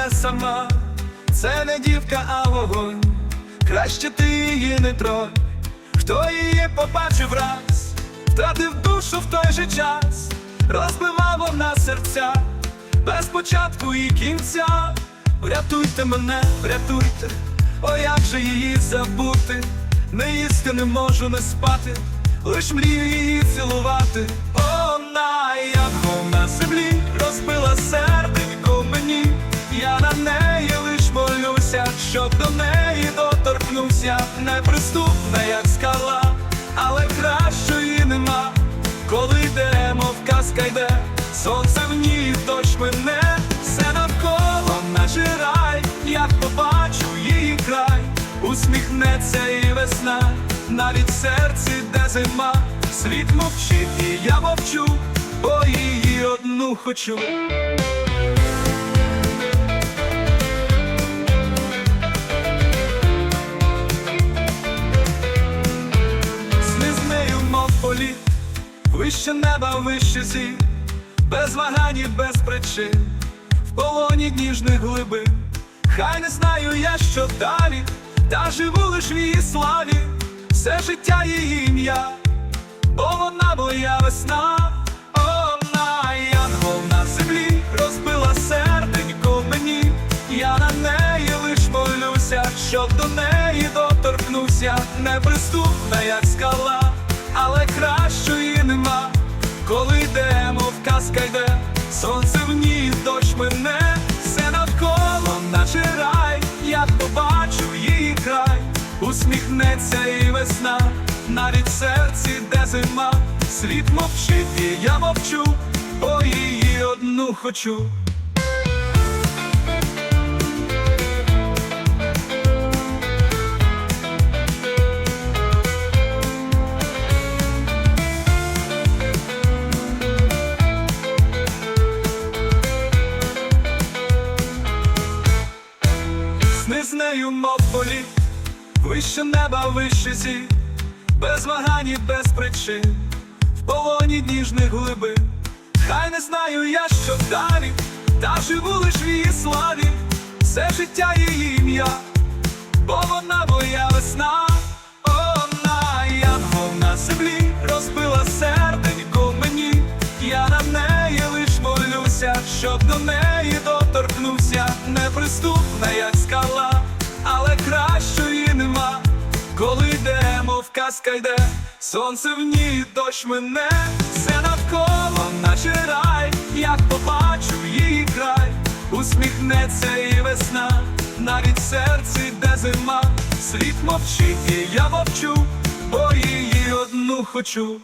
не сама, це не дівка, а вогонь. Краще ти її не тронь. Хто її побачив раз, втратив душу в той же час, розбивав вона серця, без початку і кінця. Врятуйте мене, врятуйте, о як же її забути, не їсти не можу, не спати, лиш мрію її цілувати. Серденько мені, я на неї лиш молюся, щоб до неї доторкнувся, неприступна, як скала, але кращої нема, коли йде, мов казка йде, сонце в ній, дощ мене, все навколо наче рай, як побачу її край, усміхнеться і весна, навіть в серці, де зима, світ мовчить, і я мовчу, бо її одну хочу. Політ, вище неба, вище зір, без вагань і без причин, в полоні ніжних глибин. Хай не знаю я, що далі, та живу лиш в її славі, все життя її ім'я, бо вона моя весна, доторкнувся, неприступна, як скала, але кращої нема, коли йде, мов казка йде, сонце в ній, дощ мене, все навколо наче рай, як побачу її край, усміхнеться і весна, навіть в серці, де зима, світ мовчить, і я мовчу, бо її одну хочу. Нею, мов політ, вище неба, вище зір, без вагань і без причин, в полоні ніжних глибин. Хай не знаю я, що далі, та живу лиш в її славі, все життя її ім'я, бо вона моя весна, казка йде, сонце в ній, дощ мене, все навколо наче рай, як побачу її край, усміхнеться і весна, навіть в серці, де зима, світ мовчить, і я мовчу, бо її одну хочу.